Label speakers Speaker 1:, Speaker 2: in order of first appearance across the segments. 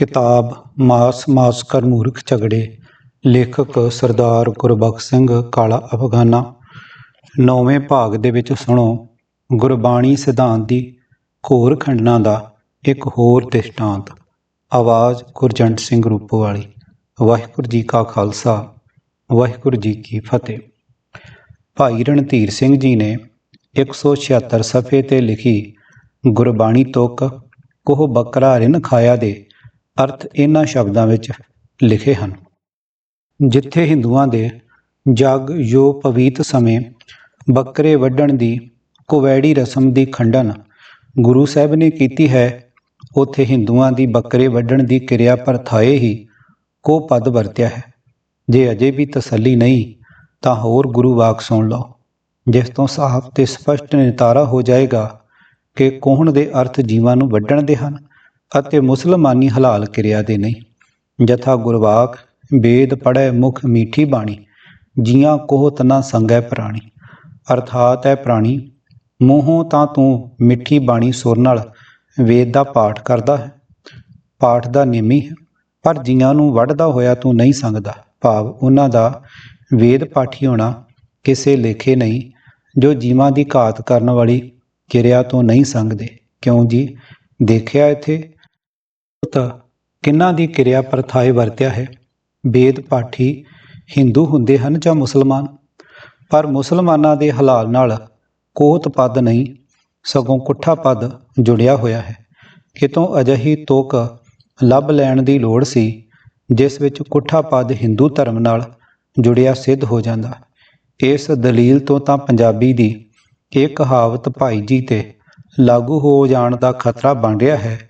Speaker 1: ਕਿਤਾਬ ਮਾਸ ਮਾਸ ਕਰ ਮੂਰਖ ਝਗੜੇ, ਲੇਖਕ ਸਰਦਾਰ ਗੁਰਬਖਸ਼ ਸਿੰਘ ਕਾਲਾ ਅਫਗਾਨਾ। ਨੌਵੇਂ ਭਾਗ ਦੇ ਵਿੱਚ ਸੁਣੋ, ਗੁਰਬਾਣੀ ਸਿਧਾਂਤ ਦੀ ਘੋਰ ਖੰਡਨਾ ਦਾ ਇੱਕ ਹੋਰ ਦ੍ਰਿਸ਼ਟਾਂਤ, ਆਵਾਜ਼ ਗੁਰਜੰਟ ਸਿੰਘ ਰੂਪੋਵਾਲੀ। ਵਾਹਿਗੁਰੂ ਜੀ ਕਾ ਖਾਲਸਾ, ਵਾਹਿਗੁਰੂ ਜੀ ਕੀ ਫਤਿਹ। ਭਾਈ ਰਣਧੀਰ ਸਿੰਘ ਜੀ ਨੇ 176 ਸਫ਼ੇ ਤੇ ਲਿਖੀ, ਗੁਰਬਾਣੀ ਤੁਕ, ਕੋਹ ਬੱਕਰਾ ਰਿਨ ਖਾਇਆ ਦੇ ਅਰਥ ਇਹਨਾਂ ਸ਼ਬਦਾਂ ਵਿੱਚ ਲਿਖੇ ਹਨ। ਜਿੱਥੇ ਹਿੰਦੂਆਂ ਦੇ ਜਗ ਜੋ ਪਵਿੱਤ ਸਮੇਂ ਬੱਕਰੇ ਵੱਢਣ ਦੀ ਕੁਵੈੜੀ ਰਸਮ ਦੀ ਖੰਡਨ ਗੁਰੂ ਸਾਹਿਬ ਨੇ ਕੀਤੀ ਹੈ, ਉਥੇ ਹਿੰਦੂਆਂ ਦੀ ਬੱਕਰੇ ਵੱਢਣ ਦੀ ਕਿਰਿਆ ਪਰਥਾਏ ਹੀ ਕੋ ਪਦ ਵਰਤਿਆ ਹੈ। ਜੇ ਅਜੇ ਵੀ ਤਸੱਲੀ ਨਹੀਂ, ਤਾਂ ਹੋਰ ਗੁਰੂ ਵਾਕ ਸੁਣ ਲਓ, ਜਿਸ ਤੋਂ ਸਾਫ਼ ਤੇ ਸਪਸ਼ਟ ਨਿਤਾਰਾ ਹੋ ਜਾਏਗਾ ਕਿ ਕੋਹਣ ਦੇ ਅਰਥ ਜੀਵਾਂ ਨੂੰ ਵੱਢਣ ਦੇ ਹਨ। ਅਤੇ ਮੁਸਲਮਾਨੀ ਹਲਾਲ ਕਿਰਿਆ ਦੇ ਨਹੀਂ। ਜਥਾ ਗੁਰਵਾਕ ਵੇਦ ਪੜੈ ਮੁਖ ਮੀਠੀ ਬਾਣੀ, ਜੀਆਂ ਕੋਹ ਤਨਾ ਸੰਗੈ ਪ੍ਰਾਣੀ। ਅਰਥਾਤ ਹੈ ਪ੍ਰਾਣੀ, ਮੂੰਹੋਂ ਤਾਂ ਤੂੰ ਮਿੱਠੀ ਬਾਣੀ ਸੁਰ ਨਾਲ ਵੇਦ ਦਾ ਪਾਠ ਕਰਦਾ ਹੈ। ਪਾਠ ਦਾ ਨਿਯਮੀ ਹੈ, ਪਰ ਜੀਆਂ ਨੂੰ ਵੱਢਦਾ ਹੋਇਆ ਤੂੰ ਨਹੀਂ ਸੰਗਦਾ। ਭਾਵ ਉਹਨਾਂ ਦਾ ਵੇਦ ਪਾਠੀ ਹੋਣਾ ਕਿਸੇ ਲੇਖੇ ਨਹੀਂ, ਜੋ ਜੀਵਾਂ ਦੀ ਘਾਤ ਕਰਨ ਵਾਲੀ ਕਿਰਿਆ ਤੋਂ ਨਹੀਂ ਸੰਗਦੇ। ਕਿਉਂ ਜੀ? ਦੇਖਿਆ ਇੱਥੇ ਕਿੰਨਾਂ ਦੀ ਕਿਰਿਆ ਪ੍ਰਥਾਏ ਵਰਤਿਆ ਹੈ? ਬੇਦ ਪਾਠੀ ਹਿੰਦੂ ਹੁੰਦੇ ਹਨ ਜਾਂ ਮੁਸਲਮਾਨ? ਪਰ ਮੁਸਲਮਾਨਾਂ ਦੇ ਹਲਾਲ ਨਾਲ ਕੋਤ ਪਦ ਨਹੀਂ, ਸਗੋਂ ਕੁੱਠਾ ਪਦ ਜੁੜਿਆ ਹੋਇਆ ਹੈ। ਕਿਤੋਂ ਅਜਿਹੀ ਤੋਕ ਲੱਭ ਲੈਣ ਦੀ ਲੋੜ ਸੀ, ਜਿਸ ਵਿੱਚ ਕੁੱਠਾ ਪਦ ਹਿੰਦੂ ਧਰਮ ਨਾਲ ਜੁੜਿਆ ਸਿੱਧ ਹੋ ਜਾਂਦਾ। ਇਸ ਦਲੀਲ ਤੋਂ ਤਾਂ ਪੰਜਾਬੀ ਦੀ ਇਹ ਕਹਾਵਤ ਭਾਈ ਜੀ ਤੇ ਲਾਗੂ ਹੋ ਜਾਣ ਦਾ ਖਤਰਾ ਬਣ ਰਿਹਾ ਹੈ।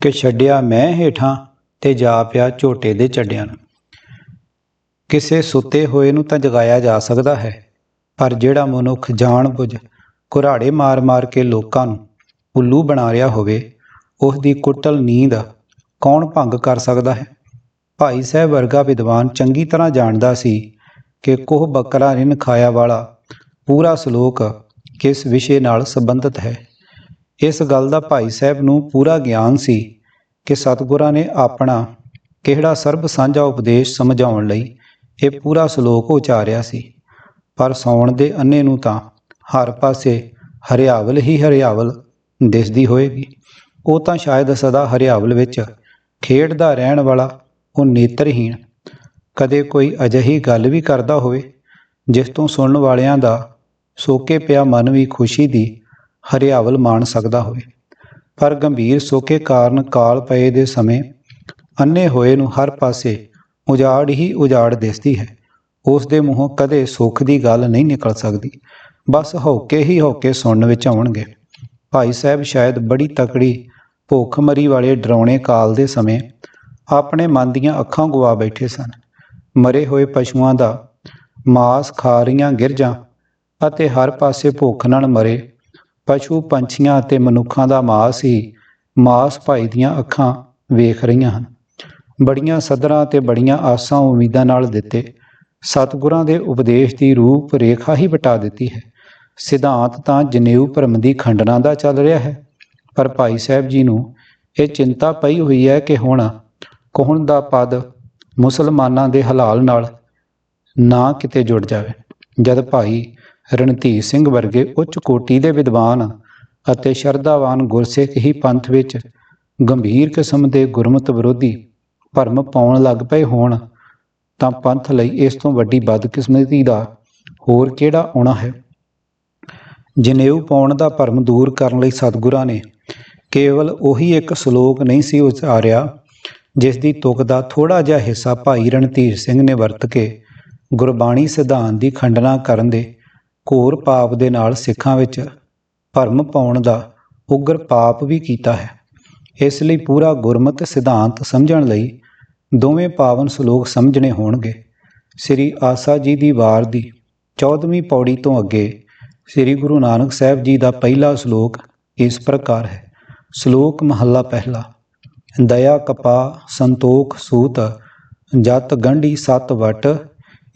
Speaker 1: ਕਿ ਛੱਡਿਆ ਮੈਂ ਹੇਠਾਂ ਤੇ ਜਾ ਪਿਆ ਝੋਟੇ ਦੇ ਚੱਡਿਆਂ ਨੂੰ। ਕਿਸੇ ਸੁੱਤੇ ਹੋਏ ਨੂੰ ਤਾਂ ਜਗਾਇਆ ਜਾ ਸਕਦਾ ਹੈ, ਪਰ ਜਿਹੜਾ ਮਨੁੱਖ ਜਾਣ-ਬੁੱਝ ਕੁਰਾੜੇ ਮਾਰ-ਮਾਰ ਕੇ ਲੋਕਾਂ ਨੂੰ ਉੱਲੂ ਬਣਾ ਰਿਹਾ ਹੋਵੇ ਉਸ ਦੀ ਕੁੱਟਲ ਨੀਂਦ ਕੌਣ ਭੰਗ ਕਰ ਸਕਦਾ ਹੈ? ਭਾਈ ਸਾਹਿਬ ਵਰਗਾ ਵਿਦਵਾਨ ਚੰਗੀ ਤਰ੍ਹਾਂ ਜਾਣਦਾ ਸੀ ਕਿ ਕੋਹ ਬੱਕਰਾ ਰਿਨ ਖਾਇਆ ਵਾਲਾ ਪੂਰਾ ਸ਼ਲੋਕ ਕਿਸ ਵਿਸ਼ੇ ਨਾਲ ਸੰਬੰਧਿਤ ਹੈ। ਇਸ ਗੱਲ ਦਾ ਭਾਈ ਸਾਹਿਬ ਨੂੰ ਪੂਰਾ ਗਿਆਨ ਸੀ ਕਿ ਸਤਿਗੁਰਾਂ ਨੇ ਆਪਣਾ ਕਿਹੜਾ ਸਰਬ ਸਾਂਝਾ ਉਪਦੇਸ਼ ਸਮਝਾਉਣ ਲਈ ਇਹ ਪੂਰਾ ਸ਼ਲੋਕ ਉਚਾਰਿਆ ਸੀ। ਪਰ ਸੌਣ ਦੇ ਅੰਨੇ ਨੂੰ ਤਾਂ ਹਰ ਪਾਸੇ ਹਰਿਆਵਲ ਹੀ ਹਰਿਆਵਲ ਦਿਸਦੀ ਹੋਏਗੀ। ਉਹ ਤਾਂ ਸ਼ਾਇਦ ਸਦਾ ਹਰਿਆਵਲ ਵਿੱਚ ਖੇਡਦਾ ਰਹਿਣ ਵਾਲਾ ਉਹ ਨੇਤਰਹੀਣ। ਕਦੇ ਕੋਈ ਅਜਿਹੀ ਗੱਲ ਵੀ ਕਰਦਾ ਹੋਵੇ, ਜਿਸ ਤੋਂ ਸੁਣਨ ਵਾਲਿਆਂ ਦਾ ਸੋਕੇ ਪਿਆ ਮਨ ਵੀ ਖੁਸ਼ੀ ਦੀ ਹਰਿਆਵਲ ਮਾਣ ਸਕਦਾ ਹੋਵੇ। ਪਰ ਗੰਭੀਰ ਸੋਕੇ ਕਾਰਨ ਕਾਲ ਪਏ ਦੇ ਸਮੇਂ ਅੰਨੇ ਹੋਏ ਨੂੰ ਹਰ ਪਾਸੇ ਉਜਾੜ ਹੀ ਉਜਾੜ ਦਿਸਦੀ ਹੈ। ਉਸ ਦੇ ਮੂੰਹੋਂ ਕਦੇ ਸੁੱਖ ਦੀ ਗੱਲ ਨਹੀਂ ਨਿਕਲ ਸਕਦੀ। ਬਸ ਹੌਕੇ ਹੀ ਹੌਕੇ ਸੁਣਨ ਵਿੱਚ ਆਉਣਗੇ। ਭਾਈ ਸਾਹਿਬ ਸ਼ਾਇਦ ਬੜੀ ਤਕੜੀ, ਭੁੱਖਮਰੀ ਵਾਲੇ ਡਰਾਉਣੇ ਕਾਲ ਦੇ ਸਮੇਂ ਆਪਣੇ ਮਨ ਦੀਆਂ ਅੱਖਾਂ ਗਵਾ ਬੈਠੇ ਸਨ। ਮਰੇ ਹੋਏ ਪਸ਼ੂਆਂ ਦਾ ਮਾਸ ਖਾ ਰਹੀਆਂ ਗਿਰਜਾਂ ਅਤੇ ਹਰ ਪਾਸੇ ਭੁੱਖ ਨਾਲ ਮਰੇ ਪਸ਼ੂ ਪੰਛੀਆਂ ਅਤੇ ਮਨੁੱਖਾਂ ਦਾ ਮਾਸ ਹੀ ਮਾਸ ਭਾਈ ਦੀਆਂ ਅੱਖਾਂ ਵੇਖ ਰਹੀਆਂ ਹਨ। ਬੜੀਆਂ ਸਦਰਾਂ ਤੇ ਬੜੀਆਂ ਆਸਾਂ ਉਮੀਦਾਂ ਨਾਲ ਦਿੱਤੇ। ਸਤਿਗੁਰਾਂ ਦੇ ਉਪਦੇਸ਼ ਦੀ ਰੂਪ ਰੇਖਾ ਹੀ ਬਟਾ ਦਿੱਤੀ ਹੈ। ਸਿਧਾਂਤ ਤਾਂ ਜਨੇਊ ਭਰਮ ਦੀ ਖੰਡਨਾ ਦਾ ਚੱਲ ਰਿਹਾ ਹੈ। ਪਰ ਭਾਈ ਸਾਹਿਬ ਜੀ ਨੂੰ ਇਹ ਚਿੰਤਾ ਪਈ ਹੋਈ ਹੈ ਕਿ ਹੁਣ ਕੋਹਣ ਦਾ ਪਦ ਮੁਸਲਮਾਨਾਂ ਦੇ ਹਲਾਲ ਨਾਲ ਨਾ ਕਿਤੇ ਜੁੜ ਜਾਵੇ। ਜਦ ਭਾਈ ਰਣਧੀਰ ਸਿੰਘ ਵਰਗੇ ਉੱਚ ਕੋਟੀ ਦੇ ਵਿਦਵਾਨ ਅਤੇ ਸ਼ਰਧਾਵਾਨ ਗੁਰਸਿੱਖ ਹੀ ਪੰਥ ਵਿੱਚ ਗੰਭੀਰ ਕਿਸਮ ਦੇ ਗੁਰਮਤ ਵਿਰੋਧੀ ਭਰਮ ਪਾਉਣ ਲੱਗ ਪਏ ਹੋਣ, ਤਾਂ ਪੰਥ ਲਈ ਇਸ ਤੋਂ ਵੱਡੀ ਬਦਕਿਸਮਤੀ ਦਾ ਹੋਰ ਕਿਹੜਾ ਆਉਣਾ ਹੈ? ਜਨੇਊ ਪਾਉਣ ਦਾ ਭਰਮ ਦੂਰ ਕਰਨ ਲਈ ਸਤਿਗੁਰਾਂ ਨੇ ਕੇਵਲ ਉਹੀ ਇੱਕ ਸ਼ਲੋਕ ਨਹੀਂ ਸੀ ਉਚਾਰਿਆ, ਜਿਸ ਦੀ ਤੁਕ ਦਾ ਥੋੜਾ ਜਿਹਾ ਹਿੱਸਾ ਭਾਈ ਰਣਧੀਰ ਸਿੰਘ ਨੇ ਵਰਤ ਕੇ ਗੁਰਬਾਣੀ ਸਿਧਾਂਤ ਦੀ ਖੰਡਨਾ ਕਰਨ ਦੇ ਘੋਰ ਪਾਪ ਦੇ ਨਾਲ ਸਿੱਖਾਂ ਵਿੱਚ ਭਰਮ ਪਾਉਣ ਦਾ ਉਗਰ ਪਾਪ ਵੀ ਕੀਤਾ ਹੈ। ਇਸ ਲਈ ਪੂਰਾ ਗੁਰਮਤਿ ਸਿਧਾਂਤ ਸਮਝਣ ਲਈ ਦੋਵੇਂ ਪਾਵਨ ਸ਼ਲੋਕ ਸਮਝਣੇ ਹੋਣਗੇ। ਸ੍ਰੀ ਆਸਾ ਜੀ ਦੀ ਵਾਰ ਦੀ 14ਵੀਂ ਪੌੜੀ ਤੋਂ ਅੱਗੇ ਸ੍ਰੀ ਗੁਰੂ ਨਾਨਕ ਸਾਹਿਬ ਜੀ ਦਾ ਪਹਿਲਾ ਸ਼ਲੋਕ ਇਸ ਪ੍ਰਕਾਰ ਹੈ। ਸ਼ਲੋਕ ਮਹੱਲਾ ਪਹਿਲਾ, ਦਇਆ ਕਪਾ ਸੰਤੋਖ ਸੂਤ ਜਤ ਗੰਢੀ ਸਤ ਵਟ,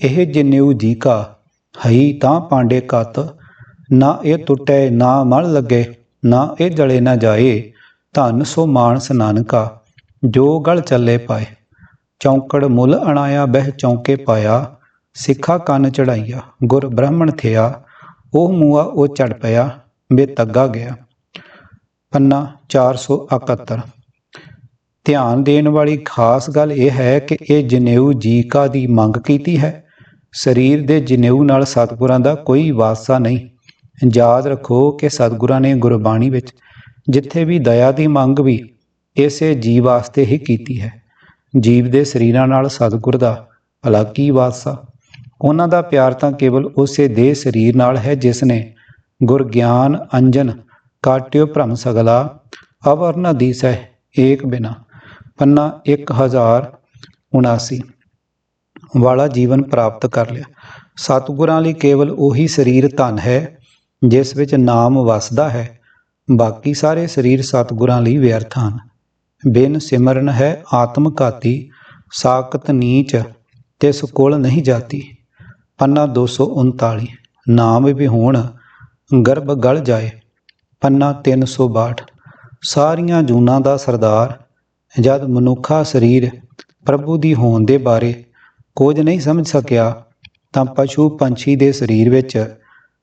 Speaker 1: ਇਹ ਜਿਨਿਉ ਜੀ ਕਾ ਹਈ ਤਾਂ ਪਾਂਡੇ ਕਤ, ਨਾ ਇਹ ਟੁੱਟੇ ਨਾ ਮਲ ਲੱਗੇ, ਨਾ ਇਹ ਜਲੇ ਨਾ ਜਾਏ, ਧਨ ਸੋ ਮਾਨਸ ਨਾਨਕਾ, ਜੋ ਗਲ ਚੱਲੇ ਪਾਏ। ਚੌਂਕੜ ਮੁੱਲ ਅਣਾਇਆ ਬਹਿ ਚੌਂਕੇ ਪਾਇਆ, ਸਿੱਖਾ ਕੰਨ ਚੜਾਈਆ, ਗੁਰ ਬ੍ਰਾਹਮਣ ਥਿਆ, ਉਹ ਮੂਆ ਉਹ ਚੜ ਪਿਆ ਬੇਤੱਗਾ ਗਿਆ। ਪੰਨਾ 471 ਧਿਆਨ ਦੇਣ ਵਾਲੀ ਖਾਸ ਗੱਲ ਇਹ ਹੈ ਕਿ ਇਹ ਜਨੇਊ ਜੀਕਾ ਦੀ ਮੰਗ ਕੀਤੀ ਹੈ। ਸਰੀਰ ਦੇ ਜਨੇਊ ਨਾਲ ਸਤਿਗੁਰਾਂ ਦਾ ਕੋਈ ਵਾਸਤਾ ਨਹੀਂ। ਯਾਦ ਰੱਖੋ ਕਿ ਸਤਿਗੁਰਾਂ ਨੇ ਗੁਰਬਾਣੀ ਵਿੱਚ ਜਿੱਥੇ ਵੀ ਦਇਆ ਦੀ ਮੰਗ ਵੀ ਇਸੇ ਜੀਵ ਵਾਸਤੇ ਹੀ ਕੀਤੀ ਹੈ। ਜੀਵ ਦੇ ਸਰੀਰਾਂ ਨਾਲ ਸਤਿਗੁਰ ਦਾ ਅਲੱਗ ਹੀ ਵਾਸਾ ਉਹਨਾਂ ਦਾ ਪਿਆਰ ਤਾਂ ਕੇਵਲ ਉਸੇ ਦੇ ਸਰੀਰ ਨਾਲ ਹੈ ਜਿਸ ਨੇ ਗੁਰ ਗਿਆਨ, ਅੰਜਨ, ਕਾਟਿਓ, ਭ੍ਰਮ ਸਗਲਾ ਅਵਰਨ ਦੀਸੈ ਏਕ ਬਿਨਾ। ਪੰਨਾ 1079 ਵਾਲਾ ਜੀਵਨ ਪ੍ਰਾਪਤ ਕਰ ਲਿਆ। ਸਤਿਗੁਰਾਂ ਲਈ ਕੇਵਲ ਉਹੀ ਸਰੀਰ ਧਨ ਹੈ, ਜਿਸ ਵਿੱਚ ਨਾਮ ਵਸਦਾ ਹੈ। ਬਾਕੀ ਸਾਰੇ ਸਰੀਰ ਸਤਿਗੁਰਾਂ ਲਈ ਵਿਅਰਥ ਹਨ। ਬਿਨ ਸਿਮਰਨ ਹੈ ਆਤਮ ਘਾਤੀ, ਸਾਖਤ ਨੀਚ ਤੇ ਸੁਕੋਲ ਨਹੀਂ ਜਾਤੀ। ਪੰਨਾ 239 ਨਾਮ ਵੀ ਹੋਣ ਗਰਭ ਗਲ ਜਾਏ। ਪੰਨਾ 362 ਸਾਰੀਆਂ ਜੂਨਾਂ ਦਾ ਸਰਦਾਰ, ਜਦ ਮਨੁੱਖਾ ਸਰੀਰ ਪ੍ਰਭੂ ਦੀ ਹੋਣ ਦੇ ਬਾਰੇ ਕੁਝ ਨਹੀਂ ਸਮਝ ਸਕਿਆ ਤਾਂ ਪਸ਼ੂ ਪੰਛੀ ਦੇ ਸਰੀਰ ਵਿੱਚ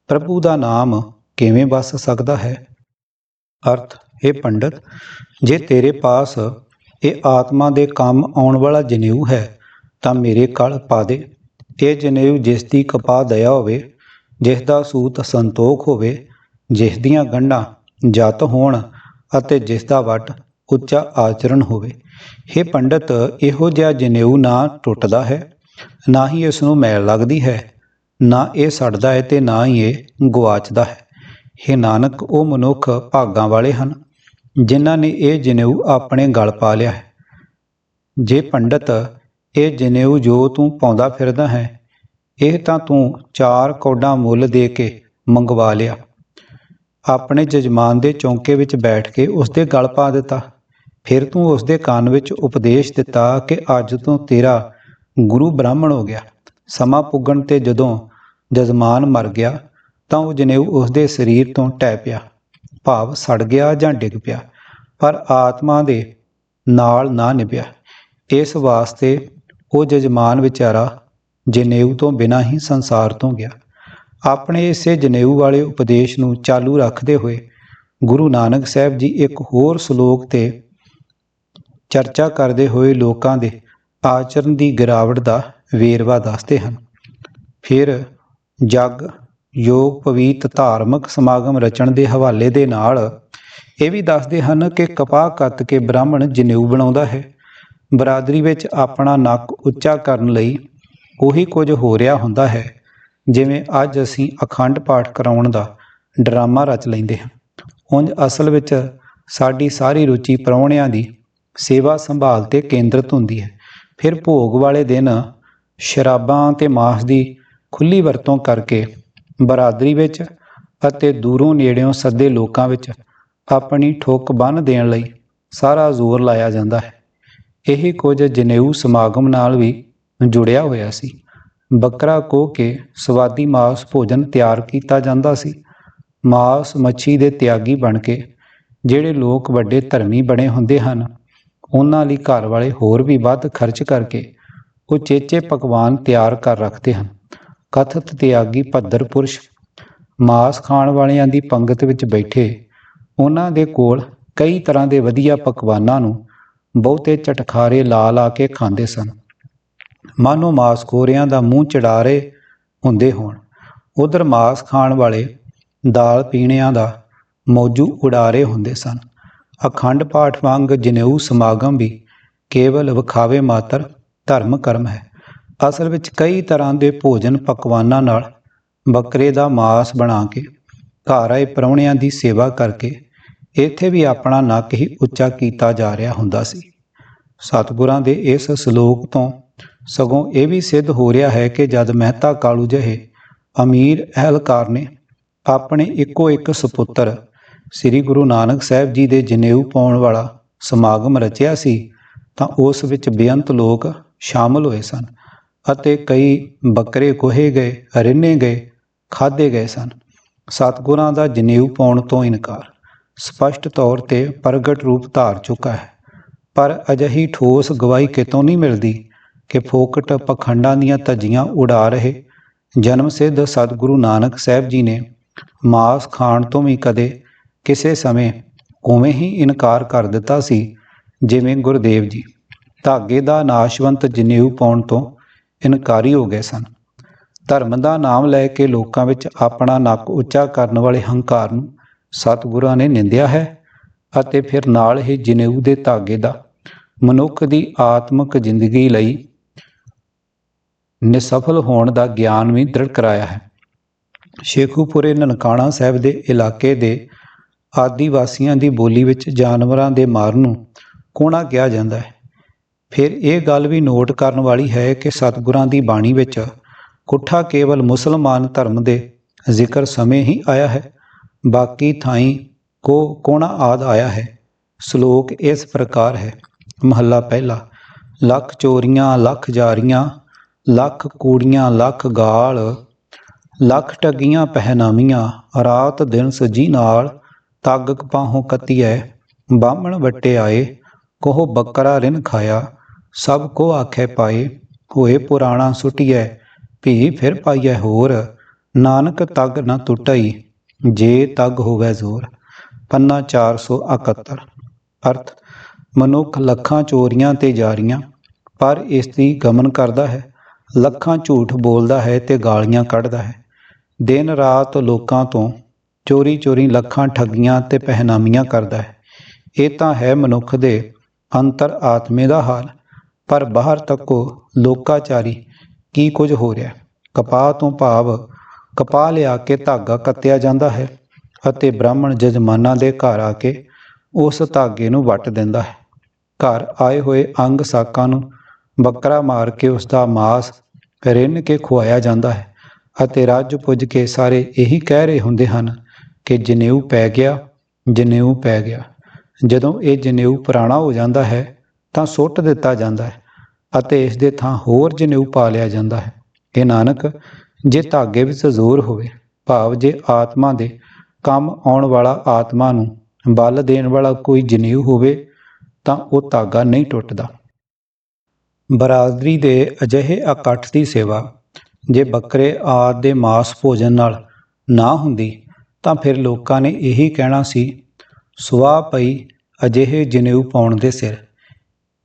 Speaker 1: ਪ੍ਰਭੂ ਦਾ ਨਾਮ ਕਿਵੇਂ ਵਸ ਸਕਦਾ ਹੈ? ਅਰਥ ਇਹ ਪੰਡਤ, ਜੇ ਤੇਰੇ ਪਾਸ ਇਹ ਆਤਮਾ ਦੇ ਕੰਮ ਆਉਣ ਵਾਲਾ ਜਨੇਊ ਹੈ, ਤਾਂ ਮੇਰੇ ਕਲ ਪਾ ਦੇ। ਇਹ ਜਨੇਊ ਜਿਸ ਦੀ ਕਪਾਹ ਦਇਆ ਹੋਵੇ, ਜਿਸ ਦਾ ਸੂਤ ਸੰਤੋਖ ਹੋਵੇ, ਜਿਸ ਦੀਆਂ ਗੰਢਾਂ ਜਤ ਹੋਣ ਅਤੇ ਜਿਸ ਦਾ ਵਟ ਉੱਚਾ ਆਚਰਣ ਹੋਵੇ। ਇਹ ਪੰਡਤ, ਇਹੋ ਜਿਹਾ ਜਨੇਊ ਨਾ ਟੁੱਟਦਾ ਹੈ। ਨਾ ਹੀ ਇਸ ਨੂੰ ਮੈਲ ਲੱਗਦੀ ਹੈ, ਨਾ ਇਹ ਸੜਦਾ ਹੈ ਤੇ ਨਾ ਹੀ ਇਹ ਗਵਾਚਦਾ ਹੈ। हे ਨਾਨਕ, ਉਹ ਮਨੁੱਖ ਭਾਗਾਂ ਵਾਲੇ ਹਨ, ਜਿਨ੍ਹਾਂ ਨੇ ਇਹ ਜਨੇਊ ਆਪਣੇ ਗਲ ਪਾ ਲਿਆ ਹੈ। ਜੇ ਪੰਡਤ, ਇਹ ਜਨੇਊ ਜੋ ਤੂੰ ਪਾਉਂਦਾ ਫਿਰਦਾ ਹੈ, ਇਹ ਤਾਂ ਤੂੰ ਚਾਰ ਕੋਡਾਂ ਮੁੱਲ ਦੇ ਕੇ ਮੰਗਵਾ ਲਿਆ। ਆਪਣੇ ਜਜਮਾਨ ਦੇ ਚੌਂਕੇ ਵਿੱਚ ਬੈਠ ਕੇ ਉਸਦੇ ਗਲ ਪਾ ਦਿੱਤਾ। ਫਿਰ ਤੂੰ ਉਸਦੇ ਕੰਨ ਵਿੱਚ ਉਪਦੇਸ਼ ਦਿੱਤਾ ਕਿ ਅੱਜ ਤੋਂ ਤੇਰਾ ਗੁਰੂ ਬ੍ਰਾਹਮਣ ਹੋ ਗਿਆ। ਸਮਾਂ ਪੁੱਗਣ ਤੇ ਜਦੋਂ ਜਜਮਾਨ ਮਰ ਗਿਆ, ਤਾਂ ਉਹ ਜਨੇਊ ਉਸਦੇ ਸਰੀਰ ਤੋਂ ਟੈ ਪਿਆ। ਭਾਵ ਸੜ ਗਿਆ ਜਾਂ ਡਿੱਗ ਪਿਆ, ਪਰ ਆਤਮਾ ਦੇ ਨਾਲ ਨਾ ਨਿਭਿਆ। ਇਸ ਵਾਸਤੇ ਉਹ ਜਜਮਾਨ ਵਿਚਾਰਾ ਜਨੇਊ ਤੋਂ ਬਿਨਾਂ ਹੀ ਸੰਸਾਰ ਤੋਂ ਗਿਆ। ਆਪਣੇ ਇਸੇ ਜਨੇਊ ਵਾਲੇ ਉਪਦੇਸ਼ ਨੂੰ ਚਾਲੂ ਰੱਖਦੇ ਹੋਏ ਗੁਰੂ ਨਾਨਕ ਸਾਹਿਬ ਜੀ ਇੱਕ ਹੋਰ ਸ਼ਲੋਕ ਤੇ ਚਰਚਾ ਕਰਦੇ ਹੋਏ ਲੋਕਾਂ ਦੇ ਆਚਰਨ ਦੀ ਗਿਰਾਵਟ ਦਾ ਵੇਰਵਾ ਦੱਸਦੇ ਹਨ। ਫਿਰ ਜਗ, ਯੋਗ, ਪਵਿੱਤ, ਧਾਰਮਿਕ ਸਮਾਗਮ ਰਚਣ ਦੇ ਹਵਾਲੇ ਦੇ ਨਾਲ ਇਹ ਵੀ ਦੱਸਦੇ ਹਨ ਕਿ ਕਪਾਹ ਕੱਤ ਕੇ ਬ੍ਰਾਹਮਣ ਜਨੇਊ ਬਣਾਉਂਦਾ ਹੈ। ਬਰਾਦਰੀ ਵਿੱਚ ਆਪਣਾ ਨੱਕ ਉੱਚਾ ਕਰਨ ਲਈ ਉਹੀ ਕੁਝ ਹੋ ਰਿਹਾ ਹੁੰਦਾ ਹੈ, ਜਿਵੇਂ ਅੱਜ ਅਸੀਂ ਅਖੰਡ ਪਾਠ ਕਰਾਉਣ ਦਾ ਡਰਾਮਾ ਰਚ ਲੈਂਦੇ ਹਾਂ। ਉਂਝ ਅਸਲ ਵਿੱਚ ਸਾਡੀ ਸਾਰੀ ਰੁਚੀ ਪ੍ਰਾਹੁਣਿਆਂ ਦੀ ਸੇਵਾ ਸੰਭਾਲ ਤੇ ਕੇਂਦਰਿਤ ਹੁੰਦੀ ਹੈ। ਫਿਰ ਭੋਗ ਵਾਲੇ ਦਿਨ ਸ਼ਰਾਬਾਂ ਤੇ ਮਾਸ ਦੀ ਖੁੱਲੀ ਵਰਤੋਂ ਕਰਕੇ ਬਰਾਦਰੀ ਵਿੱਚ ਅਤੇ ਦੂਰੋਂ ਨੇੜਿਓਂ ਸੱਦੇ ਲੋਕਾਂ ਵਿੱਚ ਆਪਣੀ ਠੋਕ ਬੰਨ ਦੇਣ ਲਈ ਸਾਰਾ ਜ਼ੋਰ ਲਾਇਆ ਜਾਂਦਾ ਹੈ। ਇਹ ਕੁਝ ਜਨੇਊ ਸਮਾਗਮ ਨਾਲ ਵੀ ਜੁੜਿਆ ਹੋਇਆ ਸੀ। ਬੱਕਰਾ ਕੋ ਕੇ ਸਵਾਦੀ ਮਾਸ ਭੋਜਨ ਤਿਆਰ ਕੀਤਾ ਜਾਂਦਾ ਸੀ। ਮਾਸ ਮੱਛੀ ਦੇ ਤਿਆਗੀ ਬਣ ਕੇ ਜਿਹੜੇ ਲੋਕ ਵੱਡੇ ਧਰਮੀ ਬਣੇ ਹੁੰਦੇ ਹਨ ਉਹਨਾਂ ਲਈ ਘਰ ਵਾਲੇ ਹੋਰ ਵੀ ਵੱਧ ਖਰਚ ਕਰਕੇ ਉਚੇਚੇ ਪਕਵਾਨ ਤਿਆਰ ਕਰ ਰੱਖਦੇ ਹਨ। ਕਥਤ ਤਿਆਗੀ ਭੱਦਰ ਪੁਰਸ਼ ਮਾਸ ਖਾਣ ਵਾਲਿਆਂ ਦੀ ਪੰਗਤ ਵਿੱਚ ਬੈਠੇ ਉਹਨਾਂ ਦੇ ਕੋਲ ਕਈ ਤਰ੍ਹਾਂ ਦੇ ਵਧੀਆ ਪਕਵਾਨਾਂ ਨੂੰ ਬਹੁਤੇ ਚਟਖਾਰੇ ਲਾ ਲਾ ਕੇ ਖਾਂਦੇ ਸਨ। ਮਾਨੋ ਮਾਸ ਖੋਰਿਆਂ ਦਾ ਮੂੰਹ ਚੜਾਰੇ ਹੁੰਦੇ ਹੋਣ। ਉਧਰ ਮਾਸ ਖਾਣ ਵਾਲੇ ਦਾਲ ਪੀਣਿਆਂ ਦਾ ਮੌਜੂ ਉਡਾਰੇ ਹੁੰਦੇ ਸਨ। ਅਖੰਡ ਪਾਠ ਵਾਂਗ ਜਨੇਊ ਸਮਾਗਮ ਵੀ ਕੇਵਲ ਵਿਖਾਵੇ ਮਾਤਰ ਧਰਮ ਕਰਮ ਹੈ। ਅਸਲ ਵਿੱਚ ਕਈ ਤਰ੍ਹਾਂ ਦੇ ਭੋਜਨ ਪਕਵਾਨਾਂ ਨਾਲ ਬੱਕਰੇ ਦਾ ਮਾਸ ਬਣਾ ਕੇ ਘਰ ਆਏ ਪ੍ਰਾਹੁਣਿਆਂ ਦੀ ਸੇਵਾ ਕਰਕੇ ਇੱਥੇ ਵੀ ਆਪਣਾ ਨੱਕ ਹੀ ਉੱਚਾ ਕੀਤਾ ਜਾ ਰਿਹਾ ਹੁੰਦਾ ਸੀ। ਸਤਿਗੁਰਾਂ ਦੇ ਇਸ ਸ਼ਲੋਕ ਤੋਂ ਸਗੋਂ ਇਹ ਵੀ ਸਿੱਧ ਹੋ ਰਿਹਾ ਹੈ ਕਿ ਜਦ ਮਹਿਤਾ ਕਾਲੂ ਜਿਹੇ ਅਮੀਰ ਅਹਿਲਕਾਰ ਨੇ ਆਪਣੇ ਇੱਕੋ ਇੱਕ ਸੁਪੁੱਤਰ ਸ੍ਰੀ ਗੁਰੂ ਨਾਨਕ ਸਾਹਿਬ ਜੀ ਦੇ ਜਨੇਊ ਪਾਉਣ ਵਾਲਾ ਸਮਾਗਮ ਰਚਿਆ ਸੀ, ਤਾਂ ਉਸ ਵਿੱਚ ਬੇਅੰਤ ਲੋਕ ਸ਼ਾਮਲ ਹੋਏ ਸਨ ਅਤੇ ਕਈ ਬੱਕਰੇ ਕੋਹੇ ਗਏ, ਰਿੰਨੇ ਗਏ ਖਾਦੇ ਗਏ ਸਨ। ਸਤਿਗੁਰਾਂ ਦਾ ਜਨੇਊ ਪਾਉਣ ਤੋਂ ਇਨਕਾਰ। ਸਪਸ਼ਟ ਤੌਰ ਤੇ ਪ੍ਰਗਟ ਰੂਪ ਧਾਰ ਚੁੱਕਾ ਹੈ, ਪਰ ਅਜਿਹੀ ਠੋਸ ਗਵਾਹੀ ਕਿਤੋਂ ਨਹੀਂ ਮਿਲਦੀ ਕਿ ਫੋਕਟ ਪਖੰਡਾਂ ਦੀਆਂ ਧੱਜੀਆਂ ਉਡਾ ਰਹੇ। ਜਨਮ ਸਿੱਧ ਸਤਿਗੁਰੂ ਨਾਨਕ ਸਾਹਿਬ ਜੀ ਨੇ ਮਾਸ ਖਾਣ ਤੋਂ ਵੀ ਕਦੇ ਕਿਸੇ ਸਮੇਂ ਉਵੇਂ ਹੀ ਇਨਕਾਰ ਕਰ ਦਿੱਤਾ ਸੀ, ਜਿਵੇਂ ਗੁਰਦੇਵ ਜੀ। ਧਾਗੇ ਦਾ ਨਾਸ਼ਵੰਤ ਜਨੇਊ ਪਾਉਣ ਤੋਂ ਇਨਕਾਰੀ ਹੋ ਗਏ ਸਨ। ਧਰਮ ਦਾ ਨਾਮ ਲੈ ਕੇ ਲੋਕਾਂ ਵਿੱਚ ਆਪਣਾ ਨੱਕ ਉੱਚਾ ਕਰਨ ਵਾਲੇ ਹੰਕਾਰ ਨੂੰ ਸਤਿਗੁਰਾਂ ਨੇ ਨਿੰਦਿਆ ਹੈ ਅਤੇ ਫਿਰ ਨਾਲ ਹੀ ਜਨੇਊ ਦੇ ਧਾਗੇ ਦਾ ਮਨੁੱਖ ਦੀ ਆਤਮਿਕ ਜ਼ਿੰਦਗੀ ਲਈ ਨਿਸਫਲ ਹੋਣ ਦਾ ਗਿਆਨ ਵੀ ਦ੍ਰਿੜ ਕਰਾਇਆ ਹੈ। ਸ਼ੇਖੂਪੁਰੇ ਨਨਕਾਣਾ ਸਾਹਿਬ ਦੇ ਇਲਾਕੇ ਦੇ ਆਦੀਵਾਸੀਆਂ ਦੀ ਬੋਲੀ ਵਿੱਚ ਜਾਨਵਰਾਂ ਦੇ ਮਾਰ ਨੂੰ ਕੋਣਾ ਕਿਹਾ ਜਾਂਦਾ ਹੈ। ਫਿਰ ਇਹ ਗੱਲ ਵੀ ਨੋਟ ਕਰਨ ਵਾਲੀ ਹੈ ਕਿ ਸਤਿਗੁਰਾਂ ਦੀ ਬਾਣੀ ਵਿੱਚ ਕੁੱਠਾ ਕੇਵਲ ਮੁਸਲਮਾਨ ਧਰਮ ਦੇ ਜ਼ਿਕਰ ਸਮੇਂ ਹੀ ਆਇਆ ਹੈ, ਬਾਕੀ ਥਾਈਂ ਕੋ ਕੋਣਾ ਆਦ ਆਇਆ ਹੈ। ਸ਼ਲੋਕ ਇਸ ਪ੍ਰਕਾਰ ਹੈ, ਮਹੱਲਾ ਪਹਿਲਾ, ਲੱਖ ਚੋਰੀਆਂ, ਲੱਖ ਜਾਰੀਆਂ, ਲੱਖ ਕੂੜੀਆਂ, ਲੱਖ ਗਾਲ, ਲੱਖ ਟੱਗੀਆਂ, ਪਹਿਨਾਮੀਆਂ, ਰਾਤ ਦਿਨ ਸਜੀ ਨਾਲ ਤੱਗ ਕਪਾਹੋਂ ਕੱਤੀਐ, ਬਾਹਮਣ ਵੱਟੇ ਆਏ, ਕੋਹ ਬੱਕਰਾ ਰਿਨ ਖਾਇਆ, ਸਭ ਕੋ ਆਖੇ ਪਾਏ ਹੋਏ ਪੁਰਾਣਾ ਸੁਟੀਐ, ਭੀ ਫਿਰ ਪਾਈਐ ਹੋਰ, ਨਾਨਕ ਤੱਗ ਨ ਟੁੱਟਈ, ਜੇ ਤੱਗ ਹੋਵੇ ਜ਼ੋਰ, ਪੰਨਾ 471 ਅਰਥ, ਮਨੁੱਖ ਲੱਖਾਂ ਚੋਰੀਆਂ ਤੇ ਜਾਰੀਆਂ, ਪਰ ਇਸ ਦੀ ਗਮਨ ਕਰਦਾ ਹੈ, ਲੱਖਾਂ ਝੂਠ ਬੋਲਦਾ ਹੈ ਤੇ ਗਾਲੀਆਂ ਕੱਢਦਾ ਹੈ। ਦਿਨ ਰਾਤ ਲੋਕਾਂ ਤੋਂ ਚੋਰੀ ਚੋਰੀ ਲੱਖਾਂ ਠੱਗੀਆਂ ਤੇ ਪਹਿਨਾਮੀਆਂ ਕਰਦਾ ਹੈ। ਇਹ ਤਾਂ ਹੈ ਮਨੁੱਖ ਦੇ ਅੰਤਰ ਆਤਮੇ ਦਾ ਹਾਲ। ਪਰ ਬਾਹਰ ਤੱਕੋ ਲੋਕਾਚਾਰੀ ਕੀ ਕੁਝ ਹੋ ਰਿਹਾ? ਕਪਾਹ ਤੋਂ ਭਾਵ ਕਪਾਹ ਲਿਆ ਕੇ ਧਾਗਾ ਕੱਤਿਆ ਜਾਂਦਾ ਹੈ ਅਤੇ ਬ੍ਰਾਹਮਣ ਜਜਮਾਨਾਂ ਦੇ ਘਰ ਆ ਕੇ ਉਸ ਧਾਗੇ ਨੂੰ ਵੱਟ ਦਿੰਦਾ ਹੈ। ਘਰ ਆਏ ਹੋਏ ਅੰਗ ਸਾਕਾਂ ਨੂੰ ਬੱਕਰਾ ਮਾਰ ਕੇ ਉਸ ਦਾ ਮਾਸ ਰਿੰਨ ਕੇ ਖੁਆਇਆ ਜਾਂਦਾ ਹੈ ਅਤੇ ਰੱਜ ਪੁੱਜ ਕੇ ਸਾਰੇ ਇਹੀ ਕਹਿ ਰਹੇ ਹੁੰਦੇ ਹਨ ਕਿ ਜਨੇਊ ਪੈ ਗਿਆ, ਜਨੇਊ ਪੈ ਗਿਆ। ਜਦੋਂ ਇਹ ਜਨੇਊ ਪੁਰਾਣਾ ਹੋ ਜਾਂਦਾ ਹੈ, ਤਾਂ ਸੁੱਟ ਦਿੱਤਾ ਜਾਂਦਾ ਹੈ ਅਤੇ ਇਸ ਦੇ ਥਾਂ ਹੋਰ ਜਨੇਊ ਪਾ ਲਿਆ ਜਾਂਦਾ ਹੈ। ਇਹ ਨਾਨਕ, ਜੇ ਧਾਗੇ ਵਿੱਚ ਜ਼ੋਰ ਹੋਵੇ, ਭਾਵ ਜੇ ਆਤਮਾ ਦੇ ਕੰਮ ਆਉਣ ਵਾਲਾ ਆਤਮਾ ਨੂੰ ਬਲ ਦੇਣ ਵਾਲਾ ਕੋਈ ਜਨੇਊ ਹੋਵੇ, ਤਾਂ ਉਹ ਧਾਗਾ ਨਹੀਂ ਟੁੱਟਦਾ। ਬਰਾਦਰੀ ਦੇ ਅਜਿਹੇ ਇਕੱਠ ਦੀ ਸੇਵਾ, ਜੇ ਬੱਕਰੇ ਆਦ ਦੇ ਮਾਸ ਭੋਜਨ ਨਾਲ ਨਾ ਹੁੰਦੀ ਤਾਂ ਫਿਰ ਲੋਕਾਂ ਨੇ ਇਹੀ ਕਹਿਣਾ ਸੀ, ਸੁਆਹ ਪਈ ਅਜਿਹੇ ਜਨੇਊ ਪਾਉਣ ਦੇ ਸਿਰ।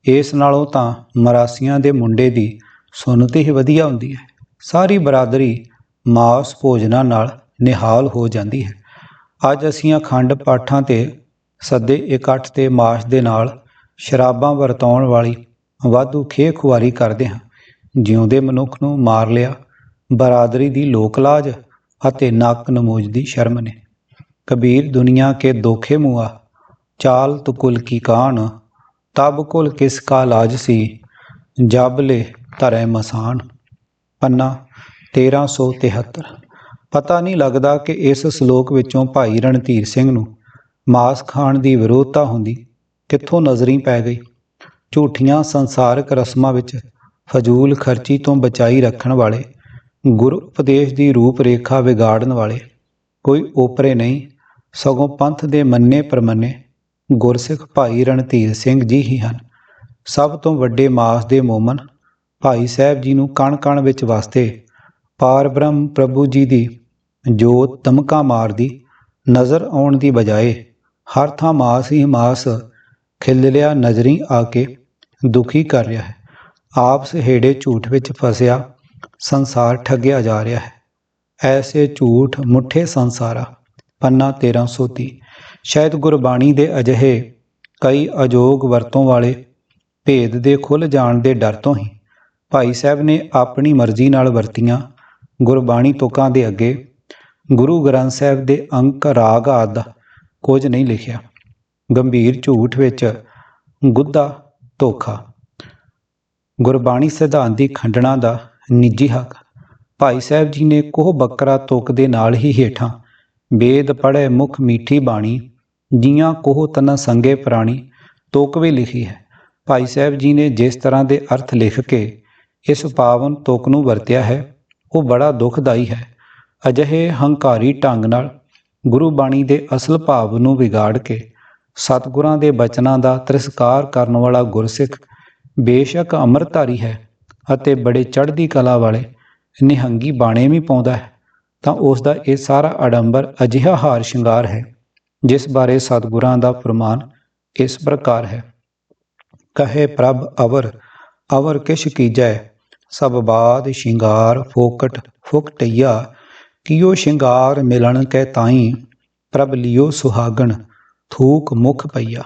Speaker 1: ਇਸ ਨਾਲੋਂ ਤਾਂ ਮਰਾਸੀਆਂ ਦੇ ਮੁੰਡੇ ਦੀ ਸੁਨਤ ਹੀ ਵਧੀਆ ਹੁੰਦੀ ਹੈ। ਸਾਰੀ ਬਰਾਦਰੀ ਮਾਸ ਭੋਜਨਾਂ ਨਾਲ ਨਿਹਾਲ ਹੋ ਜਾਂਦੀ ਹੈ। ਅੱਜ ਅਸੀਂ ਅਖੰਡ ਪਾਠਾਂ ਤੇ ਸੱਦੇ ਇਕੱਠ ਤੇ ਮਾਸ ਦੇ ਨਾਲ ਸ਼ਰਾਬਾਂ ਵਰਤਾਉਣ ਵਾਲੀ ਵਾਧੂ ਖੇ ਖੁਆਰੀ ਕਰਦੇ ਹਾਂ। ਜਿਉਂਦੇ ਮਨੁੱਖ ਨੂੰ ਮਾਰ ਲਿਆ ਬਰਾਦਰੀ ਦੀ ਲੋਕ ਲਾਜ ਅਤੇ ਨੱਕ ਨਮੋਜ ਦੀ ਸ਼ਰਮ ਨੇ। ਕਬੀਰ ਦੁਨੀਆ ਕੇ ਦੋਖੇ ਮੁਆ, ਚਾਲ ਤੁਕੁਲ ਕੀ ਕਾਣ, ਤਬ ਕੁਲ ਕਿਸ ਕਾ ਲਾਜ ਸੀ, ਜਬ ਧਰੈ ਮਸਾਨ ਪੰਨਾ 1373 ਪਤਾ ਨਹੀਂ ਲੱਗਦਾ ਕਿ ਇਸ ਸ਼ਲੋਕ ਵਿੱਚੋਂ ਭਾਈ ਰਣਧੀਰ ਸਿੰਘ ਨੂੰ ਮਾਸ ਖਾਣ ਦੀ ਵਿਰੋਧਤਾ ਹੁੰਦੀ ਕਿੱਥੋਂ ਨਜ਼ਰੀ ਪੈ ਗਈ। ਝੂਠੀਆਂ ਸੰਸਾਰਕ ਰਸਮਾਂ ਵਿੱਚ ਫਜ਼ੂਲ ਖਰਚੀ ਤੋਂ ਬਚਾਈ ਰੱਖਣ ਵਾਲੇ ਗੁਰੂ ਉਪਦੇਸ਼ ਦੀ ਰੂਪ ਰੇਖਾ ਵਿਗਾੜਨ ਵਾਲੇ ਕੋਈ ਓਪਰੇ ਨਹੀਂ, ਸਗੋਂ ਪੰਥ ਦੇ ਮੰਨੇ ਪਰਮੰਨੇ ਗੁਰਸਿੱਖ ਭਾਈ ਰਣਧੀਰ ਸਿੰਘ ਜੀ ਹੀ ਹਨ। ਸਭ ਤੋਂ ਵੱਡੇ ਮਾਸ ਦੇ ਮੋਮਨ ਭਾਈ ਸਾਹਿਬ ਜੀ ਨੂੰ ਕਣ ਕਣ ਵਿੱਚ ਵਸਦੇ ਪਾਰਬ੍ਰਹਮ ਪ੍ਰਭੂ ਜੀ ਦੀ ਜੋਤ ਤਮਕਾ ਮਾਰਦੀ ਨਜ਼ਰ ਆਉਣ ਦੀ ਬਜਾਏ ਹਰ ਥਾਂ ਮਾਸ ਹੀ ਮਾਸ ਖਿਲਲਿਆ ਨਜ਼ਰੀ ਆ ਕੇ ਦੁਖੀ ਕਰ ਰਿਹਾ ਹੈ। ਆਪਸ ਹੇੜੇ ਝੂਠ ਵਿੱਚ ਫਸਿਆ ਸੰਸਾਰ ਠੱਗਿਆ ਜਾ ਰਿਹਾ ਹੈ। ਐਸੇ ਝੂਠ ਮੁੱਠੇ ਸੰਸਾਰਾ, ਪੰਨਾ 1330 ਸ਼ਾਇਦ ਗੁਰਬਾਣੀ ਦੇ ਅਜਿਹੇ ਕਈ ਅਜੋਗ ਵਰਤੋਂ ਵਾਲੇ ਭੇਦ ਦੇ ਖੁੱਲ ਜਾਣ ਦੇ ਡਰ ਤੋਂ ਹੀ ਭਾਈ ਸਾਹਿਬ ਨੇ ਆਪਣੀ ਮਰਜ਼ੀ ਨਾਲ ਵਰਤੀਆਂ ਗੁਰਬਾਣੀ ਤੁਕਾਂ ਦੇ ਅੱਗੇ ਗੁਰੂ ਗ੍ਰੰਥ ਸਾਹਿਬ ਦੇ ਅੰਕ ਰਾਗ ਆਦਿ ਕੁਝ ਨਹੀਂ ਲਿਖਿਆ। ਗੰਭੀਰ ਝੂਠ ਵਿੱਚ ਗੁੱਦਾ ਧੋਖਾ। ਗੁਰਬਾਣੀ ਸਿਧਾਂਤ ਦੀ ਖੰਡਣਾ ਦਾ ਨਿੱਜੀ ਹੱਕ। ਭਾਈ ਸਾਹਿਬ ਜੀ ਨੇ ਕੋਹ ਬੱਕਰਾ ਤੁਕ ਦੇ ਨਾਲ ਹੀ ਹੇਠਾਂ ਬੇਦ ਪੜ੍ਹੇ ਮੁਖ ਮੀਠੀ ਬਾਣੀ, ਜੀਆਂ ਕੋਹ ਤਨ ਸੰਗੇ ਪ੍ਰਾਣੀ, ਤੁਕ ਵੀ ਲਿਖੀ ਹੈ। ਭਾਈ ਸਾਹਿਬ ਜੀ ਨੇ ਜਿਸ ਤਰ੍ਹਾਂ ਦੇ ਅਰਥ ਲਿਖ ਕੇ ਇਸ ਪਾਵਨ ਤੁਕ ਨੂੰ ਵਰਤਿਆ ਹੈ, ਉਹ ਬੜਾ ਦੁਖਦਾਈ ਹੈ। ਅਜਿਹੇ ਹੰਕਾਰੀ ਢੰਗ ਨਾਲ ਗੁਰੂ ਬਾਣੀ ਦੇ ਅਸਲ ਭਾਵ ਨੂੰ ਵਿਗਾੜ ਕੇ ਸਤਿਗੁਰਾਂ ਦੇ ਬਚਨਾਂ ਦਾ ਤਿਰਸਕਾਰ ਕਰਨ ਵਾਲਾ ਗੁਰਸਿੱਖ ਬੇਸ਼ੱਕ ਅੰਮ੍ਰਿਤਧਾਰੀ ਹੈ ਅਤੇ ਬੜੇ ਚੜ੍ਹਦੀ ਕਲਾ ਵਾਲੇ ਨਿਹੰਗੀ ਬਾਣੇ ਵੀ ਪਾਉਂਦਾ ਹੈ, ਤਾਂ ਉਸ ਦਾ ਇਹ ਸਾਰਾ ਆਡੰਬਰ ਅਜਿਹਾ ਹਾਰ ਸ਼ਿੰਗਾਰ ਹੈ, ਜਿਸ ਬਾਰੇ ਸਤਿਗੁਰਾਂ ਦਾ ਫਰਮਾਨ ਇਸ ਪ੍ਰਕਾਰ ਹੈ। ਕਹੇ ਪ੍ਰਭ ਅਵਰ ਅਵਰ ਕਿਛ ਕੀਜੈ, ਸਭ ਬਾਦ ਸ਼ਿੰਗਾਰ ਫੋਕਟ ਫੁਕਟਈਆ ਕਿਉ ਸ਼ਿੰਗਾਰ ਮਿਲਣ ਕੈ ਤਾਈ, ਪ੍ਰਭ ਲਿਓ ਸੁਹਾਗਣ ਥੂਕ ਮੁਖ ਪਈਆ।